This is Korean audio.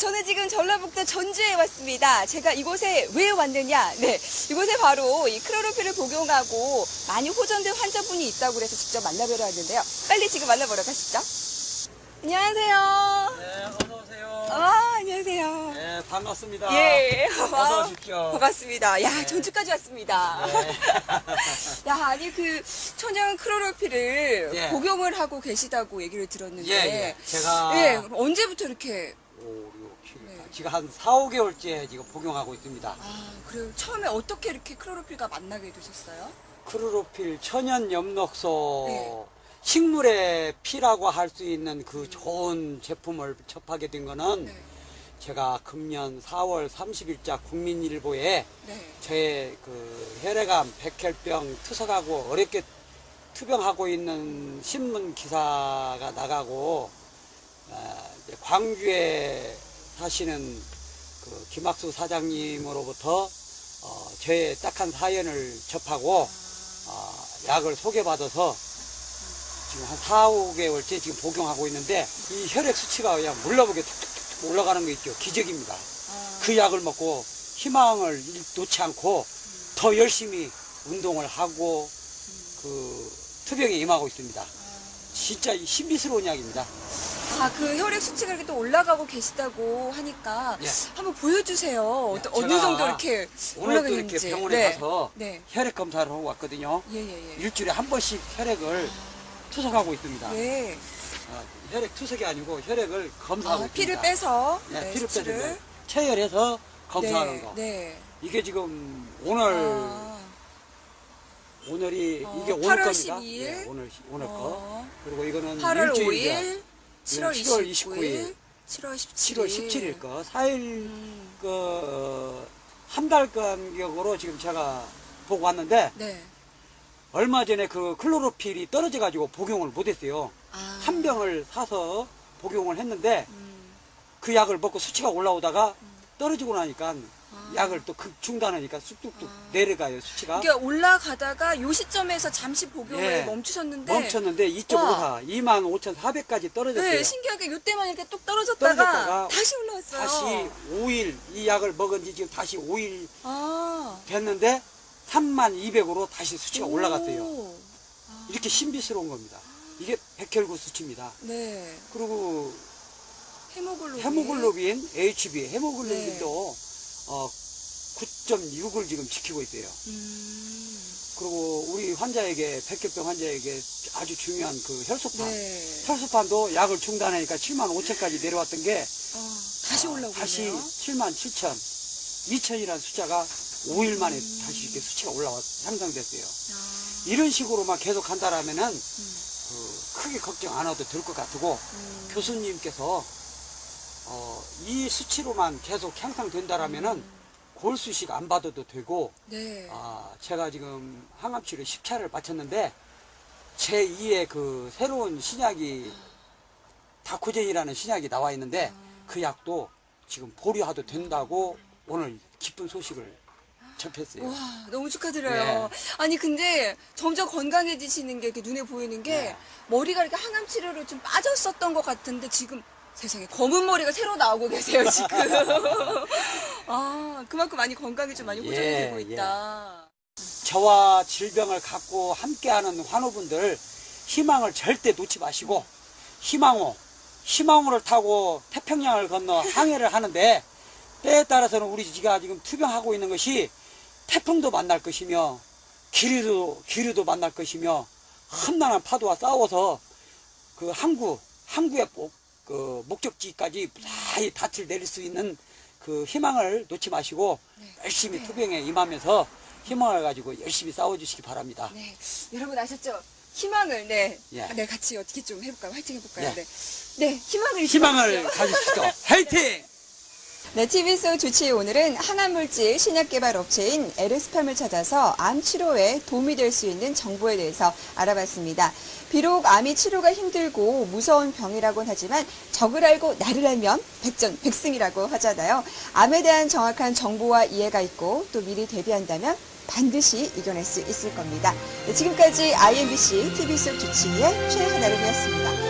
저는 지금 전라북도 전주에 왔습니다. 제가 이곳에 왜 왔느냐? 네, 이곳에 바로 이 크로로필을 복용하고 많이 호전된 환자분이 있다고 그래서 직접 만나뵈러 왔는데요. 빨리 지금 만나보러 가시죠. 안녕하세요. 네, 어서 오세요. 아, 안녕하세요. 네, 반갑습니다. 예. 어서 와, 오십시오. 반갑습니다. 야, 네. 전주까지 왔습니다. 네. 야, 아니 그 천연 크로로필을 예. 복용을 하고 계시다고 얘기를 들었는데 예, 예. 제가 예, 언제부터 이렇게 5, 6, 7, 네. 지금 한 4, 5개월째 지금 복용하고 있습니다. 아, 그래요. 처음에 어떻게 이렇게 크로로필과 만나게 되셨어요? 크로로필 천연 엽록소 네. 식물의 피라고 할 수 있는 그 좋은 제품을 접하게 된 거는 네. 제가 금년 4월 30일자 국민일보에 네. 저의 그 혈액암, 백혈병 투석하고 어렵게 투병하고 있는 신문 기사가 나가고 아, 이제 광주에 사시는 그 김학수 사장님으로부터 어, 저의 딱한 사연을 접하고 어, 약을 소개받아서 지금 한 4, 5개월째 지금 복용하고 있는데 이 혈액 수치가 그냥 물러보게 툭툭툭 올라가는 거 있죠. 기적입니다. 아, 그 약을 먹고 희망을 놓지 않고 더 열심히 운동을 하고 그 투병에 임하고 있습니다. 진짜 이 신비스러운 약입니다. 아, 그 혈액 수치가 이렇게 또 올라가고 계시다고 하니까 예. 한번 보여주세요. 어, 제가 어느 정도 이렇게 올라가는지. 이렇게 병원에 네. 가서 네. 혈액 검사를 하고 왔거든요. 예, 예, 예. 일주일에 한 번씩 혈액을 투석하고 있습니다. 네. 어, 혈액 투석이 아니고 혈액을 검사하고 아, 있습니다. 피를 빼서 네, 네, 피를 수치를. 빼서 체열해서 검사하는 네, 거. 네. 이게 지금 오늘 아, 오늘이 어, 이게 오늘 8월 겁니다. 12일. 예, 오늘 오늘 거. 어, 그리고 이거는 8월 일주일 5일, 7월 7월 29일, 7월 17일. 7월 17일 거 4일 음, 그한 달 간격으로 지금 제가 보고 왔는데 네. 얼마 전에 그 클로로필이 떨어져 가지고 복용을 못 했어요. 아, 한 병을 사서 복용을 했는데 음, 그 약을 먹고 수치가 올라오다가 떨어지고 나니까 아. 약을 또급 중단하니까 쑥쑥쑥 아. 내려가요 수치가 이게 올라가다가 요 시점에서 잠시 복용을 예. 멈추셨는데 멈췄는데 2.54 25,400까지 떨어졌어요. 네, 신기하게 요때만 이렇게 뚝 떨어졌다가, 떨어졌다가 다시 올라왔어요. 다시 5일 이 약을 먹은 지 지금 다시 5일 아, 됐는데 3만 200으로 다시 수치가 오. 올라갔어요. 이렇게 신비스러운 겁니다. 이게 백혈구 수치입니다. 네. 그리고 헤모글로빈. 헤모글로빈, HB, 헤모글로빈도 어, 9.6을 지금 지키고 있어요. 음, 그리고 우리 환자에게 백혈병 환자에게 아주 중요한 그 혈소판, 네. 혈소판도 약을 중단하니까 7만 5천까지 내려왔던 게 아, 다시 어, 올라오고 다시 있네요. 7만 7천, 2천이라는 숫자가 5일 만에 다시 이렇게 수치가 올라와 향상됐어요. 아, 이런 식으로만 계속 한다라면은 음, 그 크게 걱정 안 해도 될 것 같고 음. 교수님께서 어, 이 수치로만 계속 향상된다라면은 골수식 안 받아도 되고 네. 아, 제가 지금 항암 치료 10차를 마쳤는데 제 2의 그 새로운 신약이 다코젠이라는 신약이 나와 있는데 그 약도 지금 보류해도 된다고 오늘 기쁜 소식을 접했어요. 와, 너무 축하드려요. 아니, 근데 점점 건강해지시는 게 이렇게 눈에 보이는 게 네. 머리가 이렇게 항암 치료로 좀 빠졌었던 것 같은데 지금 세상에 검은 머리가 새로 나오고 계세요, 지금. 아, 그만큼 많이 건강이 좀 많이 호전이 예, 되고 있다. 저와 질병을 갖고 함께하는 환우분들 희망을 절대 놓지 마시고 희망호 희망호를 타고 태평양을 건너 항해를 하는데 때에 따라서는 우리 지가 지금 투병하고 있는 것이 태풍도 만날 것이며 기류도 기류도 만날 것이며 험난한 파도와 싸워서 그 항구 항구의 목, 그 목적지까지 무사히 닻을 내릴 수 있는 그 희망을 놓지 마시고 네. 열심히 네. 투병에 임하면서 희망을 가지고 열심히 싸워주시기 바랍니다. 네. 여러분 아셨죠? 희망을, 네. 예. 아, 네, 같이 어떻게 좀 해볼까요? 화이팅 해볼까요? 예. 네. 네, 희망을. 희망을. 가지십시오. 화이팅! 네, TV 속 주치의 오늘은 항암물질 신약 개발 업체인 에르스팜을 찾아서 암 치료에 도움이 될 수 있는 정보에 대해서 알아봤습니다. 비록 암이 치료가 힘들고 무서운 병이라곤 하지만 적을 알고 나를 알면 백전 백승이라고 하잖아요. 암에 대한 정확한 정보와 이해가 있고 또 미리 대비한다면 반드시 이겨낼 수 있을 겁니다. 네, 지금까지 IMBC TV 속 주치의 최하나름이었습니다.